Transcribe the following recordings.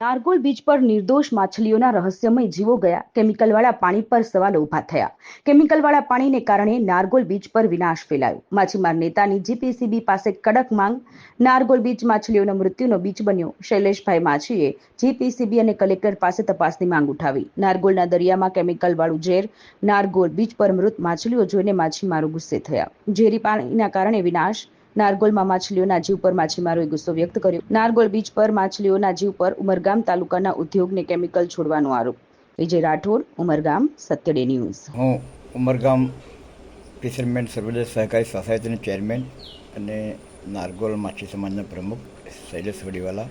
Nargol beach પર નિર્દોષ માછલીઓના રહસ્યમય જીવો ગયા. કેમિકલવાળા પાણી પર સવાલો ઊભા થયા. કેમિકલવાળા પાણીને કારણે નારગોલ બીચ પર વિનાશ ફેલાયો. માછીમાર નેતાની જીપીસીબી પાસે કડક માંગ. નારગોલ બીચ માછલીઓના મૃત્યુનો બીચ બન્યો. શૈલેષભાઈ માછીએ જીપીસીબી અને કલેક્ટર પાસે તપાસની માંગ ઉઠાવી. નારગોલના દરિયામાં કેમિકલવાળું ઝેર નારગોલ બીચ પર મૃત માછલીઓ જોઈને માછીમારો ગુસ્સે થયા. ઝેરી પાણીના કારણે વિનાશ નારગોલમાં માછલીઓના જીવ પર માછીમારોએ ગુસ્સો વ્યક્ત કર્યો. નારગોલ બીચ પર માછલીઓના જીવ પર ઉમરગામ તાલુકાના ઉદ્યોગને કેમિકલ છોડવાનો આરોપ. વિજય રાઠોડ, ઉમરગામ, સત્યડે ન્યૂઝ. હું ઉમરગામ ફિશરમેન સર્વોદય સહકારી સોસાયટીના ચેરમેન અને નારગોલ માછી સમાજના પ્રમુખ શૈલેષ વડીવાલા.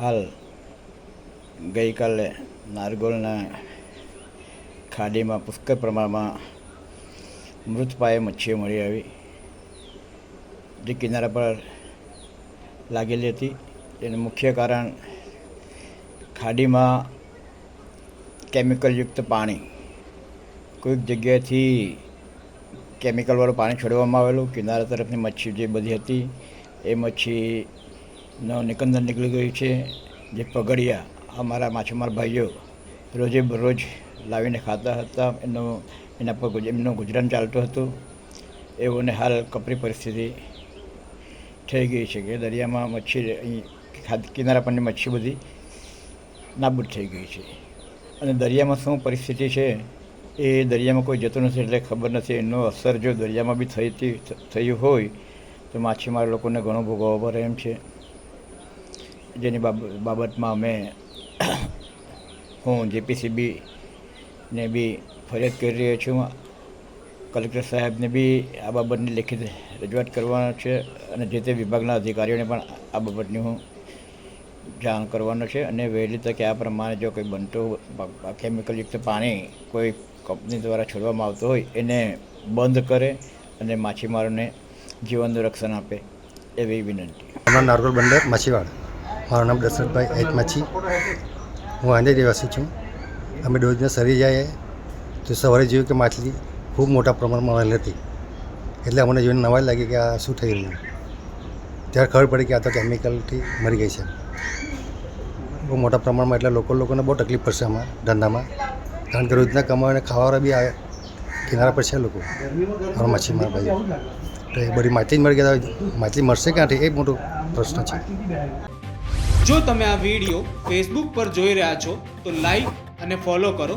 હાલ ગઈકાલે નારગોલના ખાડીમાં પુષ્કળ પ્રમાણમાં મૃત પાયે મચ્છીઓ મળી આવી. જે કિનારા પર લાગેલી હતી. તેનું મુખ્ય કારણ ખાડીમાં કેમિકલયુક્ત પાણી. કોઈક જગ્યાએથી કેમિકલવાળું પાણી છોડવામાં આવેલું. કિનારા તરફની મચ્છી જે બધી હતી, એ મચ્છીનો નિકંદર નીકળી ગયું છે. જે પગડિયા અમારા માછીમાર ભાઈઓ રોજે રોજ લાવીને ખાતા હતા. એનો, એના પર એમનું ગુજરાન ચાલતું હતું. એઓને હાલ કપરી પરિસ્થિતિ થઈ ગઈ છે કે દરિયામાં મચ્છી અહીં કિનારા પરની મચ્છી બધી નાબૂદ થઈ ગઈ છે. અને દરિયામાં શું પરિસ્થિતિ છે, એ દરિયામાં કોઈ જતું નથી એટલે ખબર નથી. એનો અસર જો દરિયામાં બી થઈ થયું હોય, તો માછીમાર લોકોને ઘણો ભોગવવા પડે એમ છે. જેની બાબ- બાબતમાં અમે હું, જેપીસીબી ને બી ફરિયાદ કરી રહ્યો છું. કલેક્ટર સાહેબને બી આ બાબતની લેખિત રજૂઆત કરવાનો છે અને જે તે વિભાગના અધિકારીઓને પણ આ બાબતની હું જાણ કરવાનો છે અને વહેલી તકે આ પ્રમાણે જો કોઈ બનતું કેમિકલયુક્ત પાણી કોઈ કંપની દ્વારા છોડવામાં આવતું હોય, એને બંધ કરે અને માછીમારોને જીવનનું રક્ષણ આપે એવી વિનંતી. નારગોલ બંદર માછીવાડ. મારું નામ દશરથભાઈ એચ માછી. હું આંધે રહેવાસી છું. અમે રોજના સરી જઈએ તો સવારે જોયું કે માછલી ખૂબ મોટા પ્રમાણમાં આવેલી હતી. એટલે અમને જોઈને નવાઈ લાગી કે આ શું થઈ રહ્યું ત્યારે ખબર પડી કે આ તો કેમિકલથી મરી ગઈ છે. બહુ મોટા પ્રમાણમાં એટલે લોકો લોકોને બહુ તકલીફ પડશે આમાં, ધંધામાં. કારણ કે રોજના કમાવાને ખાવાવાળા બી આવે કિનારા પર છે લોકો. માછીમાર ભાઈ. તો એ બધી માછલી મળી ગયા. માછલી મળશે ક્યાંથી? એ મોટો પ્રશ્ન છે. જો તમે આ વીડિયો ફેસબુક પર જોઈ રહ્યા છો, તો લાઈક અને ફોલો કરો.